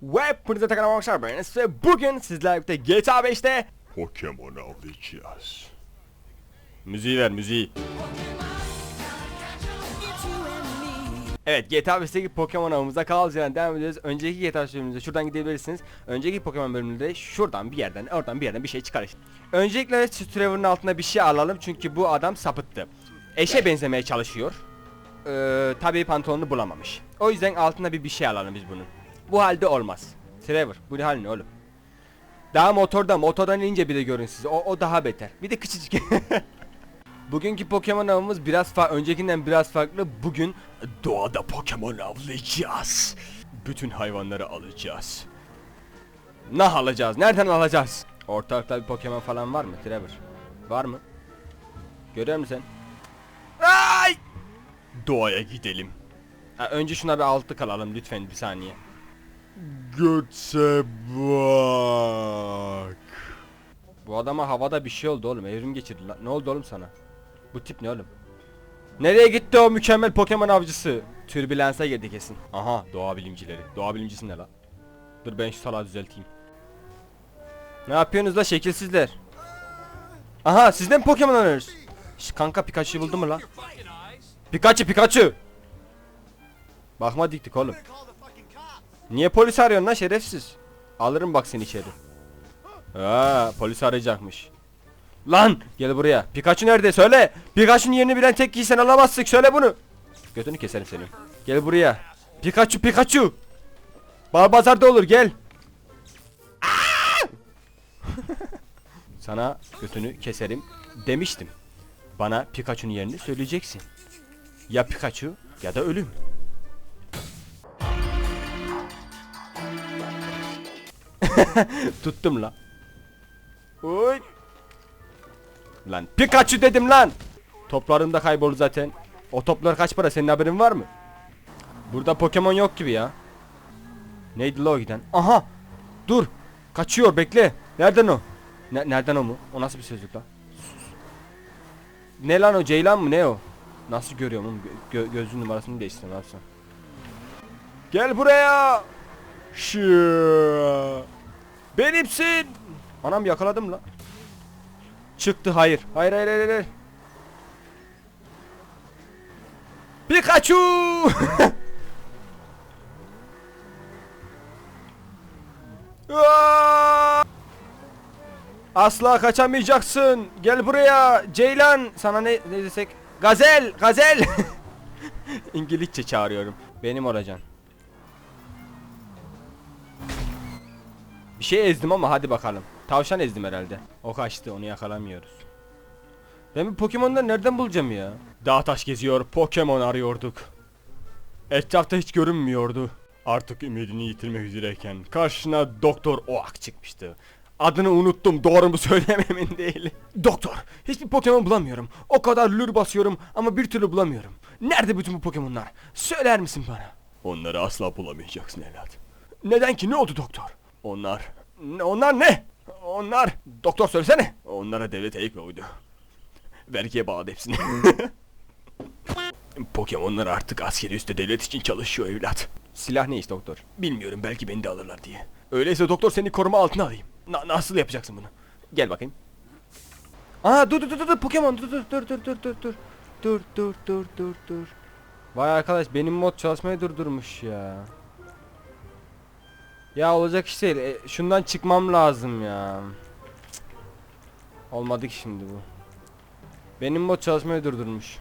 Hepinize tekrar arkadaşlar ben ve bugün sizlerle birlikte GTA 5'te Pokemon avlayacağız. Müziği ver müziği Evet GTA 5'teki Pokemon avımıza kaldığımız yerden devam ediyoruz. Önceki GTA bölümümüzde şuradan gidebilirsiniz. Önceki Pokemon bölümünde şuradan bir yerden oradan bir yerden bir şey çıkar işte. Öncelikle Trevor'ın altına bir şey alalım çünkü bu adam sapıttı. Eşe benzemeye çalışıyor. Ee, tabii pantolonunu bulamamış. O yüzden altına bir bir şey alalım biz bunun. Bu halde olmaz. Trevor bu ne hal ne oğlum? Daha motorda motordan inince bile görün siz. O, o daha beter. Bir de küçücük. Bugünkü Pokemon avımız biraz fa öncekinden biraz farklı. Bugün doğada Pokemon avlayacağız. Bütün hayvanları alacağız. Nah alacağız. Nereden alacağız? Ortalıkta bir Pokemon falan var mı Trevor? Var mı? Görüyor musun sen? Ay! Doğaya gidelim. Ha, önce şuna bir altı kalalım lütfen bir saniye. Götse bak. Bu adama havada bir şey oldu oğlum. Evrim geçirdi lan. Ne oldu oğlum sana? Bu tip ne oğlum? Nereye gitti o mükemmel Pokemon avcısı? Türbülansa girdi kesin. Aha doğa bilimcileri. Doğa bilimcisi ne la? Dur ben şu salağı düzelteyim. Ne yapıyorsunuz la şekilsizler? Aha sizden Pokemon arıyoruz. Şş, kanka Pikachu'yu buldun mu lan? Pikachu Pikachu. Bakma diktik oğlum. Niye polis arıyorsun lan şerefsiz? Alırım bak seni içeri. Aa, polis arayacakmış. Lan gel buraya. Pikachu nerede? Söyle. Pikachu'nun yerini bilen tek kişi sen alamazsın. Söyle bunu. Götünü keserim senin. Gel buraya. Pikachu Pikachu. Barbazarda olur gel. Sana götünü keserim demiştim. Bana Pikachu'nun yerini söyleyeceksin. Ya Pikachu ya da ölüm. Tuttum la. Oy. Lan Pikachu dedim lan. Toplarım da kayboldu zaten. O toplar kaç para senin haberin var mı? Burada Pokemon yok gibi ya. Neydi la o giden? Aha. Dur. Kaçıyor bekle. Nereden o? Ne, nereden o mu? O nasıl bir sözlük lan? Sus. Ne lan o Ceylan mı ne o? Nasıl görüyorum oğlum? Gö gö- gözlüğün numarasını değiştireyim ne yapsam? Gel buraya. Şu. Benimsin. Anam yakaladım la. Çıktı hayır. Hayır hayır hayır. hayır. Pikachu! Asla kaçamayacaksın. Gel buraya. Ceylan. Sana ne, ne desek? Gazel. Gazel. İngilizce çağırıyorum. Benim olacaksın. Bir şey ezdim ama hadi bakalım. Tavşan ezdim herhalde. O kaçtı onu yakalamıyoruz. Ben bu Pokemon'ları nereden bulacağım ya? Dağ taş geziyor Pokemon arıyorduk. Etrafta hiç görünmüyordu. Artık ümidini yitirmek üzereyken karşına Doktor Oak çıkmıştı. Adını unuttum doğru mu söylememin değil. Doktor hiçbir Pokemon bulamıyorum. O kadar lür basıyorum ama bir türlü bulamıyorum. Nerede bütün bu Pokemon'lar? Söyler misin bana? Onları asla bulamayacaksın evlat. Neden ki ne oldu doktor? Onlar... Onlar ne? Onlar... Doktor söylesene. Onlara devlet el koydu. Vergiye bağladı hepsini. Pokemonlar artık askeri üste devlet için çalışıyor evlat. Silah ne iş doktor? Bilmiyorum belki beni de alırlar diye. Öyleyse doktor seni koruma altına alayım. Na- nasıl yapacaksın bunu? Gel bakayım. Aa dur dur dur dur Pokemon dur dur dur dur dur dur dur dur dur dur dur dur Vay arkadaş benim mod çalışmayı durdurmuş ya. Ya olacak iş değil. E, şundan çıkmam lazım ya. Cık. Olmadı ki şimdi bu. Benim mod çalışmayı durdurmuş.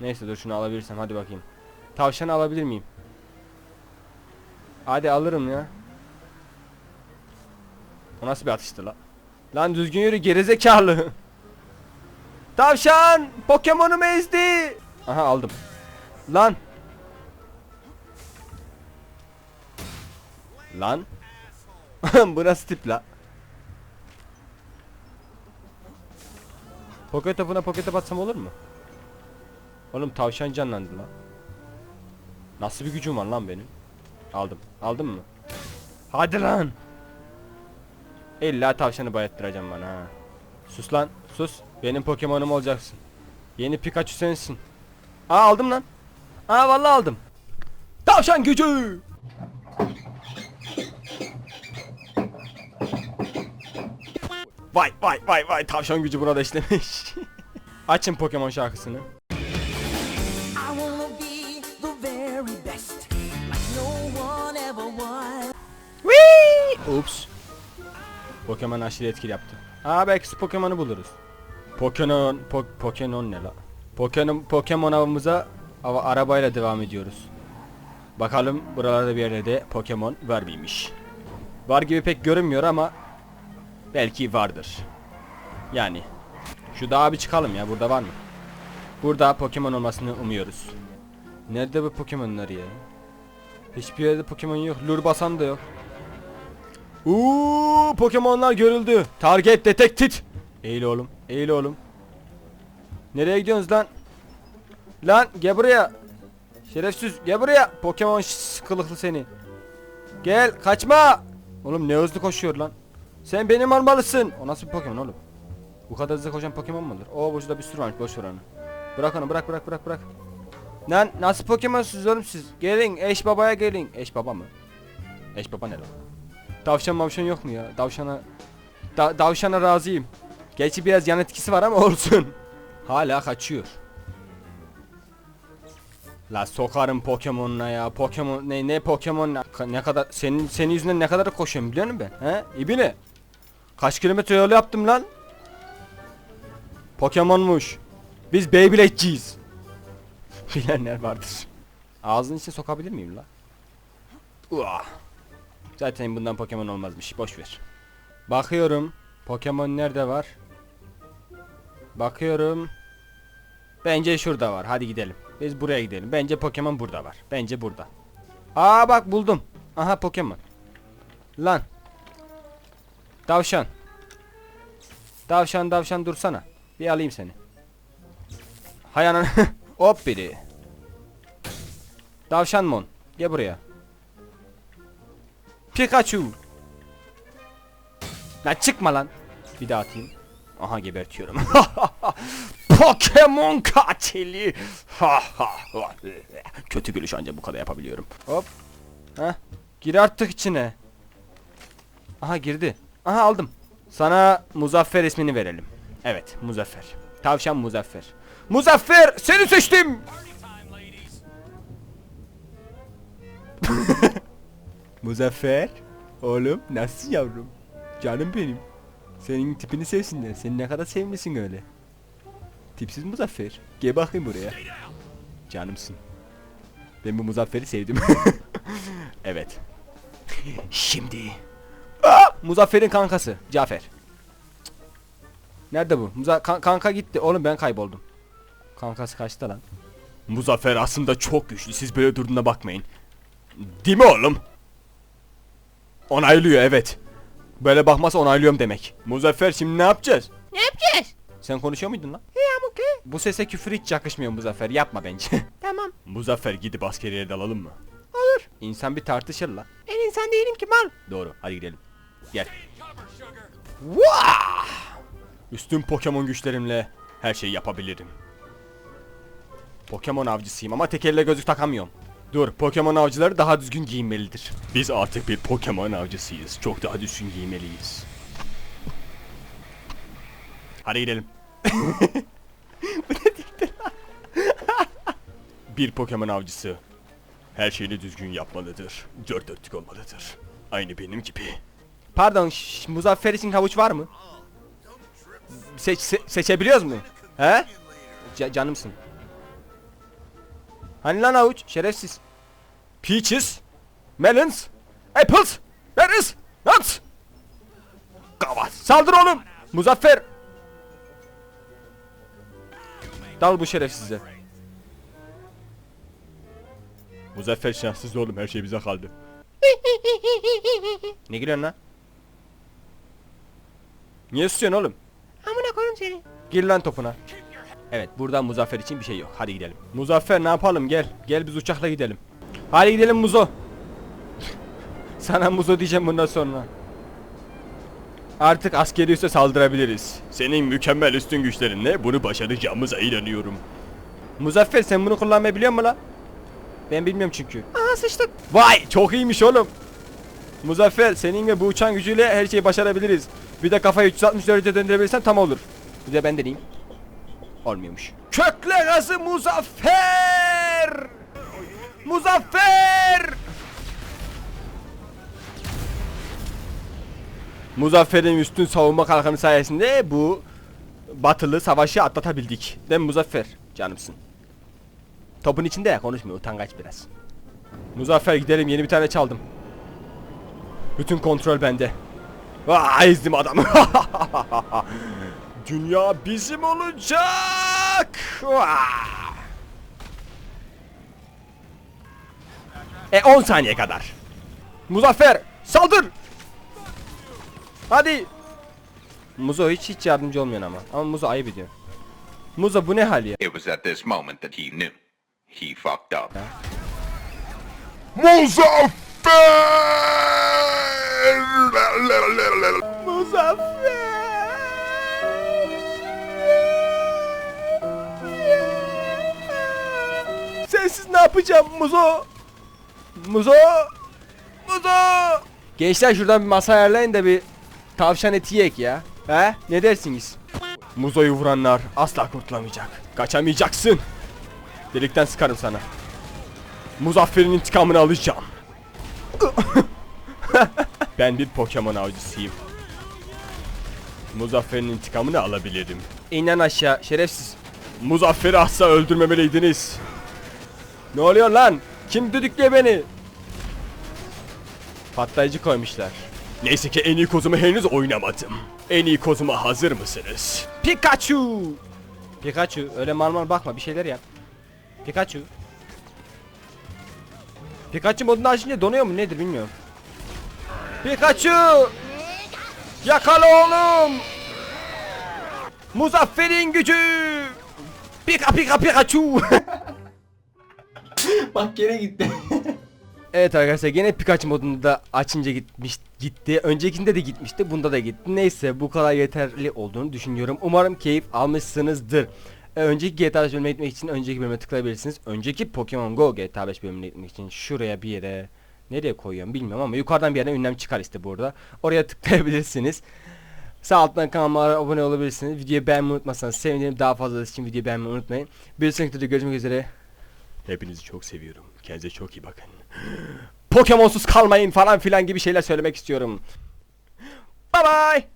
Neyse dur şunu alabilirsem hadi bakayım. Tavşanı alabilir miyim? Hadi alırım ya. O nasıl bir atıştı la? Lan düzgün yürü gerizekalı. Tavşan! Pokemon'umu ezdi. Aha aldım. Lan. Lan. Bu nasıl tip la? Pocket topuna pocket'e batsam olur mu? Oğlum tavşan canlandı lan. Nasıl bir gücüm var lan benim? Aldım. Aldın mı? Hadi lan. İlla tavşanı bayattıracağım bana ha. Sus lan. Sus. Benim Pokemon'um olacaksın. Yeni Pikachu sensin. Aa aldım lan. Aa vallahi aldım. Tavşan gücü. Vay vay vay vay tavşan gücü burada işlemiş. Açın Pokemon şarkısını. Ups. Pokemon aşırı etkili yaptı. Aa belki Pokemon'u buluruz. Pokemon, po Pokemon ne la? Pokemon, Pokemon avımıza ava- arabayla devam ediyoruz. Bakalım buralarda bir yerlerde Pokemon var mıymış? Var gibi pek görünmüyor ama belki vardır. Yani şu dağa bir çıkalım ya burada var mı? Burada Pokemon olmasını umuyoruz. Nerede bu Pokemon'lar ya? Hiçbir yerde Pokemon yok. Lur basan da yok. Uuu Pokemon'lar görüldü. Target detected. Eğil oğlum. Eğil oğlum. Nereye gidiyorsunuz lan? Lan gel buraya. Şerefsiz gel buraya. Pokemon kılıklı seni. Gel kaçma. Oğlum ne hızlı koşuyor lan. Sen benim olmalısın. O nasıl bir Pokemon oğlum? Bu kadar hızlı koşan Pokemon mu olur? Oo burada bir sürü varmış boş ver onu. Bırak onu bırak bırak bırak bırak. Lan nasıl Pokemon'sunuz oğlum siz? Gelin eş babaya gelin. Eş baba mı? Eş baba ne lan? Tavşan mavşan yok mu ya? Tavşana... Da davşana razıyım. Gerçi biraz yan etkisi var ama olsun. Hala kaçıyor. La sokarım Pokemon'una ya. Pokemon ne ne Pokemon ne, Ka- ne kadar senin senin yüzünden ne kadar koşuyorum biliyor musun ben? He? İbine. Kaç kilometre yol yaptım lan? Pokemon'muş. Biz Beyblade'ciyiz. Bilenler vardır. Ağzının içine sokabilir miyim la? Uah. Zaten bundan Pokemon olmazmış. Boş ver. Bakıyorum. Pokemon nerede var? Bakıyorum. Bence şurada var. Hadi gidelim. Biz buraya gidelim. Bence Pokemon burada var. Bence burada. Aa bak buldum. Aha Pokemon. Lan. Tavşan. Tavşan tavşan dursana. Bir alayım seni. Hay ananı. Hop biri. Tavşan mon. Gel buraya. Pikachu. Lan çıkma lan. Bir daha atayım. Aha gebertiyorum. Pokemon katili. Ha, ha, ha. Kötü gülüş ancak bu kadar yapabiliyorum. Hop. Heh. Gir artık içine. Aha girdi. Aha aldım. Sana Muzaffer ismini verelim. Evet Muzaffer. Tavşan Muzaffer. Muzaffer seni seçtim. Muzaffer. Oğlum nasıl yavrum? Canım benim. Senin tipini sevsinler. Seni ne kadar sevmişsin öyle. Tipsiz Muzaffer. Gel bakayım buraya. Canımsın. Ben bu Muzaffer'i sevdim. evet. Şimdi. Muzaffer'in kankası. Cafer. Nerede bu? Muza kan- kanka gitti. Oğlum ben kayboldum. Kankası kaçtı lan. Muzaffer aslında çok güçlü. Siz böyle durduğuna bakmayın. Değil mi oğlum? Onaylıyor evet. Böyle bakmazsa onaylıyorum demek. Muzaffer şimdi ne yapacağız? Ne yapacağız? Sen konuşuyor muydun lan? Ya bu kız. Bu sese küfür hiç yakışmıyor Muzaffer. Yapma bence. Tamam. Muzaffer gidip askeriye dalalım mı? Olur. İnsan bir tartışır la. Ben insan değilim ki mal. Doğru. Hadi gidelim. Gel. Vah! Üstün Pokemon güçlerimle her şeyi yapabilirim. Pokemon avcısıyım ama tek elle gözlük takamıyorum. Dur, Pokemon avcıları daha düzgün giyinmelidir. Biz artık bir Pokemon avcısıyız. Çok daha düzgün giymeliyiz. Hadi gidelim. Bu ne dikti lan? bir Pokemon avcısı her şeyini düzgün yapmalıdır. Dört dörtlük olmalıdır. Aynı benim gibi. Pardon, Muzaffer için havuç var mı? Seç, se- seçebiliyoruz mu? He? Ca- canımsın. Hani lan havuç? Şerefsiz. Peaches, melons, apples, berries, nuts. Gavat. Saldır oğlum. Muzaffer. Dal bu şerefsize. Muzaffer şanssız oğlum her şey bize kaldı. Ne gülüyorsun lan? Niye susuyorsun oğlum? Amına koyayım seni. Gir lan topuna. Evet buradan Muzaffer için bir şey yok. Hadi gidelim. Muzaffer ne yapalım gel. Gel biz uçakla gidelim. Hadi gidelim Muzo. Sana Muzo diyeceğim bundan sonra. Artık askeri üsse saldırabiliriz. Senin mükemmel üstün güçlerinle bunu başaracağımıza inanıyorum. Muzaffer sen bunu kullanmayı biliyor musun la? Ben bilmiyorum çünkü. Aha sıçtık. Vay çok iyiymiş oğlum. Muzaffer senin ve bu uçan gücüyle her şeyi başarabiliriz. Bir de kafayı 360 derece döndürebilirsem tam olur. Bir de ben deneyeyim. Olmuyormuş. Kökle gazı Muzaffer! Muzaffer! Muzaffer'in üstün savunma kalkanı sayesinde bu batılı savaşı atlatabildik. Değil mi Muzaffer? Canımsın. Topun içinde ya konuşmuyor utangaç biraz. Muzaffer gidelim yeni bir tane çaldım. Bütün kontrol bende. Aa ezdim adamı. Dünya bizim olacak. E 10 saniye kadar. Muzaffer saldır. Hadi. Muzo hiç hiç yardımcı olmuyor ama. Ama Muzo ayıp ediyor. Muzo bu ne hal ya? It was at this moment that he knew. He fucked up. Muzaffer! Muzaffer. Sensiz ne yapacağım Muzo? Muzo? Muzo! Gençler şuradan bir masa ayarlayın da bir tavşan eti yiyek ya. He? Ne dersiniz? Muzo'yu vuranlar asla kurtulamayacak. Kaçamayacaksın. Delikten sıkarım sana. Muzaffer'in intikamını alacağım. ben bir Pokemon avcısıyım. Muzaffer'in intikamını alabilirim. İnen aşağı şerefsiz. Muzaffer'i asla öldürmemeliydiniz. Ne oluyor lan? Kim düdüklüyor beni? Patlayıcı koymuşlar. Neyse ki en iyi kozumu henüz oynamadım. En iyi kozuma hazır mısınız? Pikachu! Pikachu öyle mal bakma bir şeyler yap. Pikachu. Pikachu modunu açınca donuyor mu nedir bilmiyorum. Pikachu! Yakala oğlum! Muzaffer'in gücü! Pika pika Pikachu! Bak gene gitti. Evet arkadaşlar gene Pikachu modunda açınca gitmiş gitti. Öncekinde de gitmişti. Bunda da gitti. Neyse bu kadar yeterli olduğunu düşünüyorum. Umarım keyif almışsınızdır. Ee, Önceki GTA 5 bölümüne gitmek için önceki bölüme tıklayabilirsiniz. Önceki Pokemon Go GTA 5 bölümüne gitmek için şuraya bir yere nereye koyuyorum bilmiyorum ama yukarıdan bir yerden ünlem çıkar işte burada. Oraya tıklayabilirsiniz. Sağ alttan kanalıma abone olabilirsiniz. Videoyu beğenmeyi unutmazsanız sevinirim. Daha fazla için videoyu beğenmeyi unutmayın. Bir sonraki videoda görüşmek üzere. Hepinizi çok seviyorum. Kendinize çok iyi bakın. Pokemonsuz kalmayın falan filan gibi şeyler söylemek istiyorum. Bye bye.